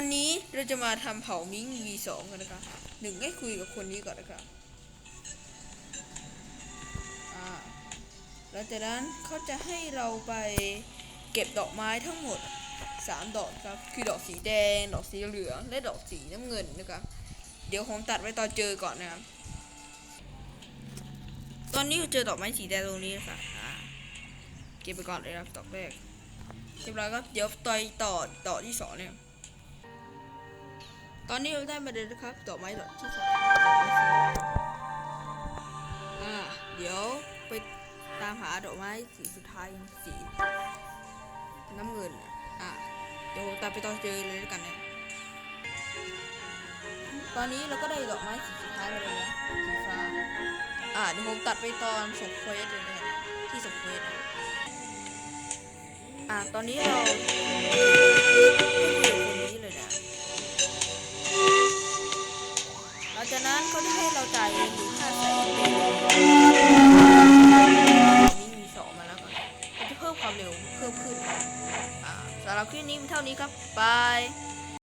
วันนี้เราจะมาทำเผามิง V2 กันนะครับหนึ่งให้คุยกับคนนี้ก่อนนะครับหลังจากนั้นเขาจะให้เราไปเก็บดอกไม้ทั้งหมดสามดอกครับ คือดอกสีแดง ดอกสีเหลือง และดอกสีน้ำเงินนะครับ เดี๋ยวผมตัดไว้ตอนเจอก่อนนะครับ ตอนนี้เราเจอดอกไม้สีแดงตรงนี้นะครับอ่าเก็บไปก่อนเลยครับดอกแรกเรียบร้อยครับเดี๋ยวต่อยต่อต่อที่สองเนี่ย ตอนนี้เราได้มาเลยนะครับดอกไม้ดอกที่สองอ่าเดี๋ยวไปตามหาดอกไม้สีสุดท้ายสีน้ำเงินอะอ่าเดี๋ยวตามไปตอนเจอเลยแล้วกันนะตอนนี้เราก็ได้ดอกไม้สีสุดท้ายมาเลยนะสีฟ้าอ่าเดี๋ยวผมตัดไปตอนส่งเควสเลยนะที่ส่งเควสนะอ่าตอนนี้เรา เขาจะให้เราจ่ายเงินอยู่ห้าแสนนี่มีสองมาแล้วกันจะเพิ่มความเร็วเพิ่มขึ้นสำหรับคลิปนี้มีเท่านี้ครับบาย